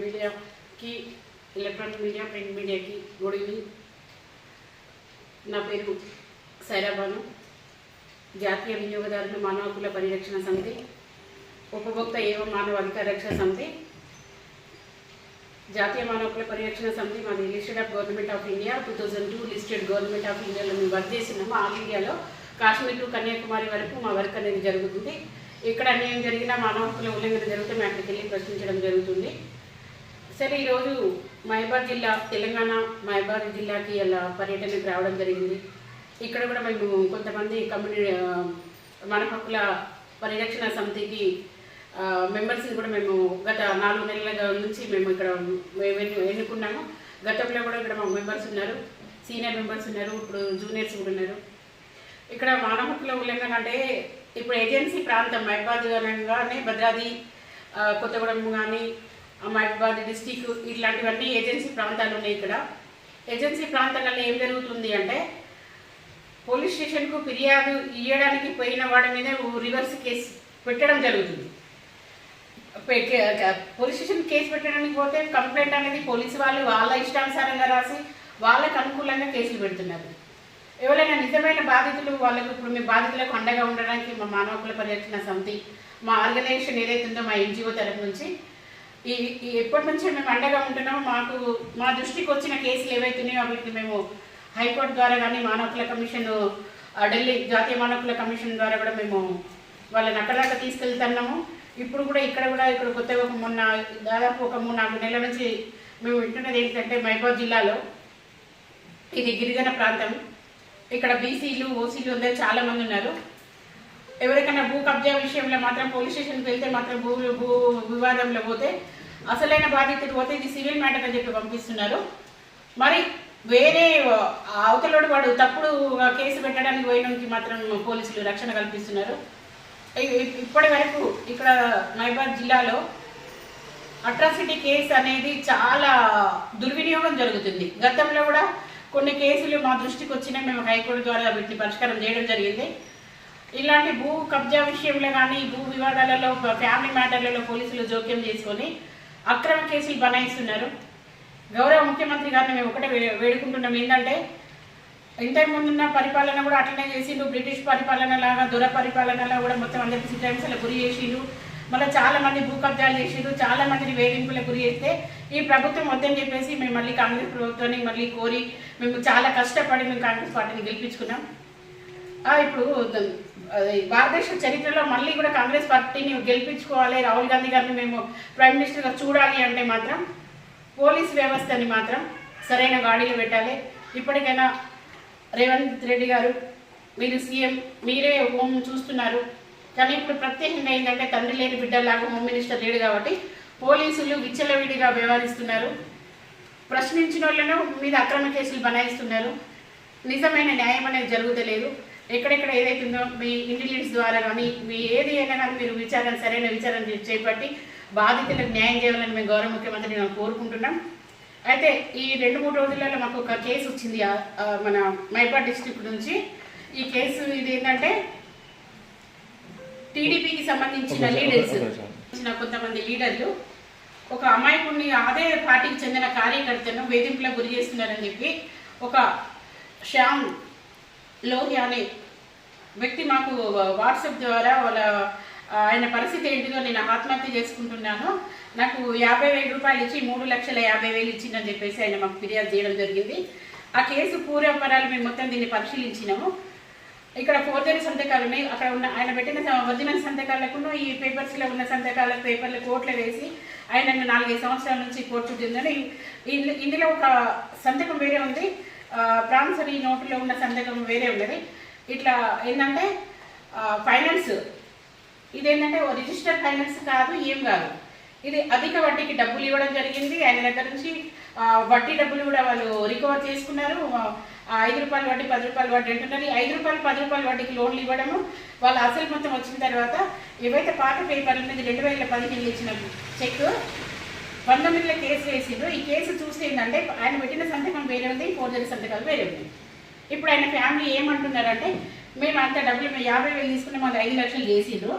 మీడియాకి electronic media print మీడియాకి good evening నా పేరు సైరాబాను జాతీయ వినియోగదారుల మానవ హక్కుల పరిరక్షణ సమితి ఉపభోక్త ఏవ మానవ అధికార రక్షణ సమితి జాతీయ మానవ హక్కుల పరిరక్షణ సమితి మాది listed of government of India two thousand two listed government of ఇండియాలో మేము వర్క్ చేసినాము ఆల్ ఇండియాలో కాశ్మీర్ టు కన్యాకుమారి వరకు మా వర్క్ అనేది జరుగుతుంది. ఇక్కడ అన్యాయం జరిగినా మానవ హక్కుల ఉల్లంఘన జరిగితే మేము అక్కడికి వెళ్ళి ప్రశ్నించడం జరుగుతుంది. సరే ఈరోజు మహబాద్ జిల్లా తెలంగాణ మహబాద్ జిల్లాకి అలా పర్యటనకు రావడం జరిగింది. ఇక్కడ కూడా మేము కొంతమంది కమ్యూనిటీ మన హక్కుల పరిరక్షణ సమితికి మెంబర్స్ని కూడా మేము గత నాలుగు నెలల నుంచి మేము ఇక్కడ మేము ఎన్నుకున్నాము. గతంలో కూడా ఇక్కడ మా మెంబర్స్ ఉన్నారు. సీనియర్ మెంబర్స్ ఉన్నారు. ఇప్పుడు జూనియర్స్ కూడా ఉన్నారు. ఇక్కడ మానవ హక్కుల ఉల్లంఘన అంటే ఇప్పుడు ఏజెన్సీ ప్రాంతం మహబాద్ అనగానే భద్రాది కొత్తగూడెం కానీ మహబాద్ డిస్టిక్ ఇట్లాంటివన్నీ ఏజెన్సీ ప్రాంతాలు ఉన్నాయి ఇక్కడ. ఏజెన్సీ ప్రాంతాలలో ఏం జరుగుతుంది అంటే పోలీస్ స్టేషన్కు ఫిర్యాదు ఇవ్వడానికి పోయిన వాడి మీద రివర్స్ కేసు పెట్టడం జరుగుతుంది. పె- పోలీస్ స్టేషన్ కేసు పెట్టడానికి పోతే కంప్లైంట్ అనేది పోలీసు వాళ్ళు వాళ్ళ ఇష్టానుసారంగా రాసి వాళ్ళకు అనుకూలంగా కేసులు పెడుతున్నారు. ఎవరైనా నిజమైన బాధితులు వాళ్ళకు ఇప్పుడు మీ బాధితులకు అండగా ఉండడానికి మా మానవ హక్కుల పరిరక్షణ సమితి మా ఆర్గనైజేషన్ ఏదైతే ఉందో మా ఎన్జిఓ తరఫు నుంచి ఈ ఈ ఎప్పటి నుంచో మేము అండగా ఉంటున్నామో మాకు మా దృష్టికి వచ్చిన కేసులు ఏవైతున్నాయో వాటిని మేము హైకోర్టు ద్వారా కానీ మానవకుల కమిషన్ ఢిల్లీ జాతీయ మానవకుల కమిషన్ ద్వారా కూడా మేము వాళ్ళని అక్కడ తీసుకెళ్తున్నాము. ఇప్పుడు కూడా ఇక్కడ కూడా ఇక్కడ కొత్తగా ఒక మొన్న దాదాపు ఒక మూడు నాలుగు నెలల నుంచి మేము వింటున్నది ఏంటంటే మహబాద్ జిల్లాలో ఇది గిరిజన ప్రాంతం. ఇక్కడ బీసీలు ఓసీలు అందరూ చాలా మంది ఉన్నారు. ఎవరికైనా భూ కబ్జా విషయంలో మాత్రం పోలీస్ స్టేషన్కి వెళ్తే మాత్రం భూ భూ వివాదంలో పోతే అసలైన బాధితుడు పోతే ఇది సివిల్ మ్యాటర్ అని చెప్పి పంపిస్తున్నారు. మరి వేరే అవతలోడు వాడు తప్పుడు కేసు పెట్టడానికి పోయడానికి మాత్రం పోలీసులు రక్షణ కల్పిస్తున్నారు. ఇప్పటి వరకు ఇక్కడ మహబాద్ జిల్లాలో అట్రాసిటీ కేసు అనేది చాలా దుర్వినియోగం జరుగుతుంది. గతంలో కూడా కొన్ని కేసులు మా దృష్టికి వచ్చినా మేము హైకోర్టు ద్వారా వీటిని పరిష్కారం చేయడం జరిగింది. ఇలాంటి భూ కబ్జా విషయంలో కానీ భూ వివాదాలలో ఫ్యామిలీ మ్యాటర్లలో పోలీసులు జోక్యం చేసుకొని అక్రమ కేసులు బనాయిస్తున్నారు. గౌరవ ముఖ్యమంత్రి గారిని మేము ఒకటే వేడుకుంటున్నాం. ఏంటంటే ఇంతకు ముందున్న పరిపాలన కూడా అట్లనే చేసిండు బ్రిటిష్ పరిపాలన లాగా దొర పరిపాలనలా కూడా మొత్తం అందరికీ సిద్ధాంశాలు గురి చేసిండు మళ్ళీ చాలా మంది భూ కబ్జాలు చాలా మందిని వేధింపులకు గురి చేస్తే ఈ ప్రభుత్వం వద్దని చెప్పేసి మేము మళ్ళీ కాంగ్రెస్ ప్రభుత్వాన్ని మళ్ళీ కోరి మేము చాలా కష్టపడి మేము కాంగ్రెస్ పార్టీని గెలిపించుకున్నాం. ఇప్పుడు భారతదేశ చరిత్రలో మళ్ళీ కూడా కాంగ్రెస్ పార్టీని గెలిపించుకోవాలి. రాహుల్ గాంధీ గారిని మేము ప్రైమ్ మినిస్టర్గా చూడాలి అంటే మాత్రం పోలీస్ వ్యవస్థని మాత్రం సరైన గాడిలో పెట్టాలి. ఇప్పటికైనా రేవంత్ రెడ్డి గారు మీరు సీఎం మీరే హోమ్ చూస్తున్నారు. కానీ ఇప్పుడు ప్రత్యేకంగా ఏంటంటే తండ్రి లేని బిడ్డలాగా హోమ్ మినిస్టర్ లేడు కాబట్టి పోలీసులు విచ్చలవిడిగా వ్యవహరిస్తున్నారు. ప్రశ్నించిన వాళ్ళను మీద అక్రమ కేసులు బనాయిస్తున్నారు. నిజమైన న్యాయం అనేది జరుగుతలేదు. ఎక్కడెక్కడ ఏదైతే ఉందో మీ ఇంటెలిజెన్స్ ద్వారా కానీ మీ ఏది అయినా కానీ మీరు విచారణ సరైన విచారణ చేపట్టి బాధితులకు న్యాయం చేయాలని మేము గౌరవ ముఖ్యమంత్రిని మేము కోరుకుంటున్నాం. అయితే ఈ రెండు మూడు రోజులలో మాకు ఒక కేసు వచ్చింది. మన మైపాడ్ డిస్టిక్ నుంచి. ఈ కేసు ఇది ఏంటంటే టీడీపీకి సంబంధించిన లీడర్స్ కొంతమంది లీడర్లు ఒక అమాయకుడిని అదే పార్టీకి చెందిన కార్యకర్తను వేధింపులకు గురి చేస్తున్నారని చెప్పి ఒక శ్యామ్ లోహి అనే వ్యక్తి మాకు వాట్సాప్ ద్వారా వాళ్ళ ఆయన పరిస్థితి ఏంటిదో నేను ఆత్మహత్య చేసుకుంటున్నాను. నాకు యాభై వేల రూపాయలు ఇచ్చి మూడు లక్షల యాభై వేలు ఇచ్చిందని చెప్పేసి ఆయన మాకు ఫిర్యాదు చేయడం జరిగింది. ఆ కేసు పూర్వపరాలు మేము మొత్తం దీన్ని పరిశీలించినాము. ఇక్కడ ఫోర్జరీ సంతకాలు ఉన్నాయి అక్కడ ఉన్న ఆయన పెట్టిన ఒరిజినల్ సంతకాలకును ఈ పేపర్స్లో ఉన్న సంతకాల పేపర్లు కోట్లు వేసి ఆయన నాలుగైదు సంవత్సరాల నుంచి కోర్టు చుట్టిందని ఇందులో ఒక సంతకం వేరే ఉంది. ఆ, ప్రామిసరీ నోటులో ఉన్న సంతకం వేరే ఉన్నది. ఇట్లా ఏంటంటే ఫైనాన్స్ ఇదేంటంటే ఓ రిజిస్టర్ ఫైనాన్స్ కాదు ఏం కాదు. ఇది అధిక వడ్డీకి డబ్బులు ఇవ్వడం జరిగింది. ఆయన దగ్గర నుంచి వడ్డీ డబ్బులు కూడా వాళ్ళు రికవర్ చేసుకున్నారు. ఐదు రూపాయల వడ్డీ పది రూపాయల వడ్డీ అంటున్నారు. ఐదు రూపాయలు పది రూపాయల వడ్డీకి లోన్లు ఇవ్వడము వాళ్ళ అసలు మొత్తం వచ్చిన తర్వాత ఏవైతే పాత పేపర్ల మీద రెండు వేల పదిహేను ఇచ్చిన చెక్ పంతొమ్మిదిలో కేసు వేసిండ్రు. ఈ కేసు చూస్తే ఏంటంటే ఆయన పెట్టిన సంతకం వేరే ఉంది ఫోర్జరీ సంతకాలు వేరే ఉంది. ఇప్పుడు ఆయన ఫ్యామిలీ ఏమంటున్నారంటే మేము అంత డబ్బులు మేము యాభై వేలు తీసుకుని మాకు ఐదు లక్షలు చేసిండ్రు.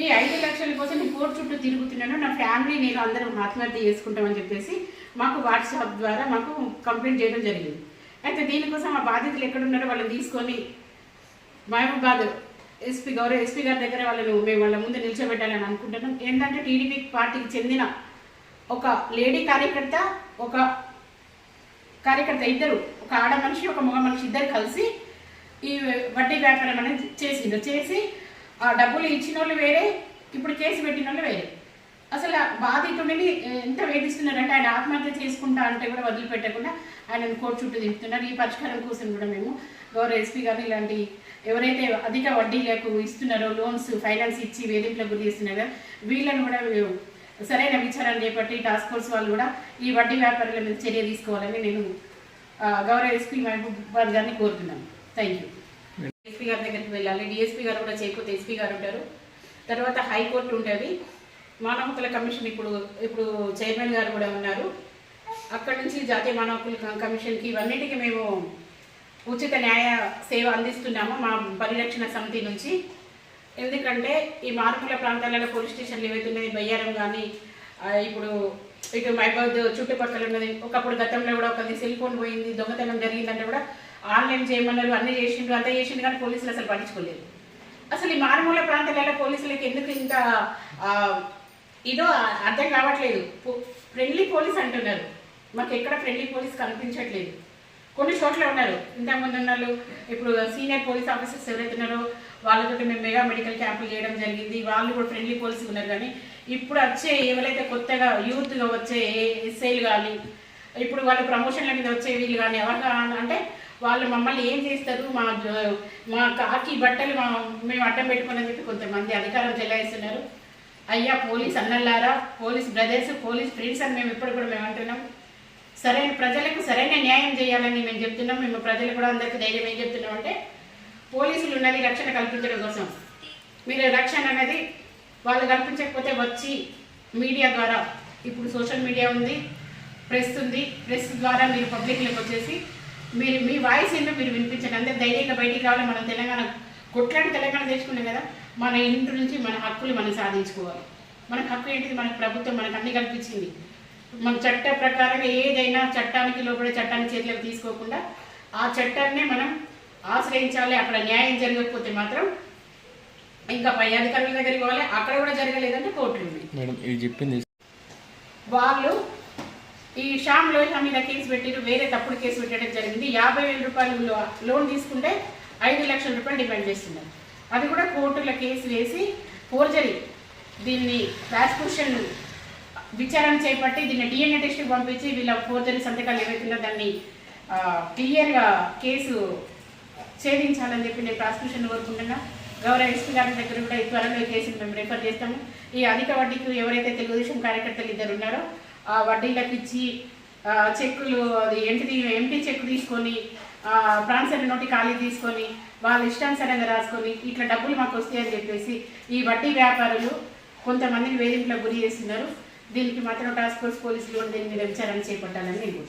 ఈ ఐదు లక్షల కోసం నేను కోర్టు చుట్టూ తిరుగుతున్నాను. నా ఫ్యామిలీ నేను అందరం ఆత్మహత్య చేసుకుంటామని చెప్పేసి మాకు వాట్సాప్ ద్వారా మాకు కంప్లైంట్ చేయడం జరిగింది. అయితే దీనికోసం ఆ బాధితులు ఎక్కడున్నారో వాళ్ళని తీసుకొని మహబూబాద్ ఎస్పీ గౌరవ ఎస్పీ గారి దగ్గర వాళ్ళను మేము వాళ్ళ ముందు నిల్చోబెట్టాలని అనుకుంటున్నాం. ఏంటంటే టీడీపీ పార్టీకి చెందిన ఒక లేడీ కార్యకర్త ఒక కార్యకర్త ఇద్దరు ఒక ఆడ మనిషి ఒక మగ మనిషి ఇద్దరు కలిసి ఈ వడ్డీ వ్యాపారం అనేది చేసిండ్రు. చేసి ఆ డబ్బులు ఇచ్చిన వాళ్ళు వేరే ఇప్పుడు కేసు పెట్టిన వాళ్ళు వేరే. అసలు బాధితుడిని ఎంత వేధిస్తున్నారంటే ఆయన ఆత్మహత్య చేసుకుంటా అంటే కూడా వదిలిపెట్టకుండా ఆయనను కోర్టు చుట్టూ తిప్పుతున్నారు. ఈ పరిష్కారం కోసం కూడా మేము గౌరవ ఎస్పీ గారు ఇలాంటి ఎవరైతే అధిక వడ్డీలకు ఇస్తున్నారో లోన్స్ ఫైనాన్స్ ఇచ్చి వేధింపులకు గురి చేస్తున్నారో వీళ్ళని కూడా సరైన విచారణ చేపట్టి టాస్క్ ఫోర్స్ వాళ్ళు కూడా ఈ వడ్డీ వ్యాపారుల మీద చర్య తీసుకోవాలని నేను గౌరవ ఎస్పీ మహబూబాద్ గారిని కోరుతున్నాను. థ్యాంక్ యూ ఎస్పీ గారి దగ్గరికి వెళ్ళాలి. డిఎస్పీ గారు కూడా చేయకపోతే ఎస్పీ గారు ఉంటారు. తర్వాత హైకోర్టు ఉంటుంది. మానవ హక్కుల కమిషన్ ఇప్పుడు ఇప్పుడు చైర్మన్ గారు కూడా ఉన్నారు. అక్కడ నుంచి జాతీయ మానవ హక్కుల కమిషన్కి ఇవన్నిటికీ మేము ఉచిత న్యాయ సేవ అందిస్తున్నాము మా పరిరక్షణ సమితి నుంచి. ఎందుకంటే ఈ మార్పుల ప్రాంతాలలో పోలీస్ స్టేషన్లు ఏవైతున్నాయి బయ్యారం కానీ ఇప్పుడు ఇటు మైబాద్ చుట్టుపక్కల ఉన్నది ఒకప్పుడు గతంలో కూడా ఒకది సెల్ ఫోన్ పోయింది దొంగతనం జరిగిందంటే కూడా ఆన్లైన్ చేయమన్నారు అన్నీ చేసిండ్రు అంతా చేసిండ్రు కానీ పోలీసులు అసలు పట్టించుకోలేదు. అసలు ఈ మారుమూల ప్రాంతాలలో పోలీసులకి ఎందుకు ఇంత ఇదో అర్థం కావట్లేదు. ఫ్రెండ్లీ పోలీస్ అంటున్నారు. మాకు ఎక్కడ ఫ్రెండ్లీ పోలీస్ కనిపించట్లేదు. కొన్ని చోట్ల ఉన్నారు. ఇంతకుముందు ఉన్న వాళ్ళు ఇప్పుడు సీనియర్ పోలీస్ ఆఫీసర్స్ ఎవరైతే ఉన్నారో వాళ్ళతో మేము మెగా మెడికల్ క్యాంపులు చేయడం జరిగింది. వాళ్ళు కూడా ఫ్రెండ్లీ పోలీస్ ఉన్నారు కానీ ఇప్పుడు వచ్చే ఎవరైతే కొత్తగా యూత్గా వచ్చే ఎస్ఐలు కానీ ఇప్పుడు వాళ్ళు ప్రమోషన్ల మీద వచ్చే వీళ్ళు కానీ ఎవరు అంటే వాళ్ళు మమ్మల్ని ఏం చేస్తారు? మా మా కాకి బట్టలు మా మేము అడ్డం పెట్టుకుని చెప్పి కొంతమంది అధికారం చెల్లాయిస్తున్నారు అయ్యా పోలీస్ అన్నల్లారా? పోలీస్ బ్రదర్స్ పోలీస్ ఫ్రెండ్స్ అని మేము ఇప్పుడు కూడా మేము అంటున్నాం. సరైన ప్రజలకు సరైన న్యాయం చేయాలని మేము చెప్తున్నాం. మేము ప్రజలు కూడా అందరికీ ధైర్యం ఏం చెప్తున్నాం అంటే పోలీసులు ఉన్నది రక్షణ కల్పించడం కోసం. మీరు రక్షణ అనేది వాళ్ళు కల్పించకపోతే వచ్చి మీడియా ద్వారా ఇప్పుడు సోషల్ మీడియా ఉంది ప్రెస్ ఉంది. ప్రెస్ ద్వారా మీరు పబ్లిక్లోకి వచ్చేసి మీరు మీ వాయిస్ ఏంటో మీరు వినిపించండి. అందరు ధైర్యంగా బయటికి రావాలి. మనం తెలంగాణ కొట్లాడి తెలంగాణ తెచ్చుకున్నాం కదా మన ఇంటి నుంచి మన హక్కులు మనం సాధించుకోవాలి. మనకు హక్కు ఏంటిది? మనకు ప్రభుత్వం మనకు అన్ని కల్పించింది. మన చట్ట ప్రకారంగా ఏదైనా చట్టానికి లోపడే చట్టాన్ని చేతిలోకి తీసుకోకుండా ఆ చట్టాన్నే మనం ఆశ్రయించాలి. అక్కడ న్యాయం జరగకపోతే మాత్రం ఇంకా పై అధికారుల దగ్గరికి పోవాలి. అక్కడ కూడా జరగలేదంటే కోర్టులు ఉన్నాయి. మేడం ఇది చెప్పింది వాళ్ళు ఈ శ్యామ్ లోహ మీద కేసు పెట్టిరు వేరే తప్పుడు కేసు పెట్టడం జరిగింది. యాభై వేల రూపాయలు లో- లోన్ తీసుకుంటే ఐదు లక్షల రూపాయలు డిమాండ్ చేస్తున్నారు. అది కూడా కోర్టులో కేసు వేసి ఫోర్జరీ. దీన్ని ప్రాసిక్యూషన్ విచారణ చేపట్టి దీన్ని డిఎన్ఏ టెస్ట్కి పంపించి వీళ్ళ ఫోర్జరీ సంతకాలు ఏవైతున్నా దాన్ని క్లియర్గా కేసు ఛేదించాలని చెప్పి నేను ప్రాసిక్యూషన్ కోరుకుంటున్నా గౌరవ ఎస్పీ గారి దగ్గర కూడా ఈ త్వరలో కేసును మేము రిఫర్ చేస్తాము. ఈ అధిక వడ్డీకి ఎవరైతే తెలుగుదేశం కార్యకర్తలు ఇద్దరు ఉన్నారో వడ్డీలకు ఇచ్చి చెక్కులు అది ఎంటిది ఎంటీ చెక్ తీసుకొని ప్రాన్సరీ నోటి ఖాళీ తీసుకొని వాళ్ళ ఇష్టానుసారంగా రాసుకొని ఇట్లా డబ్బులు మాకు వస్తాయని చెప్పేసి ఈ వడ్డీ వ్యాపారులు కొంతమందిని వేధింపులకు గురి చేస్తున్నారు. దీనికి మాత్రం టాస్క్ ఫోర్స్ పోలీసులు కూడా దీని మీద విచారణ చేపట్టాలని నేను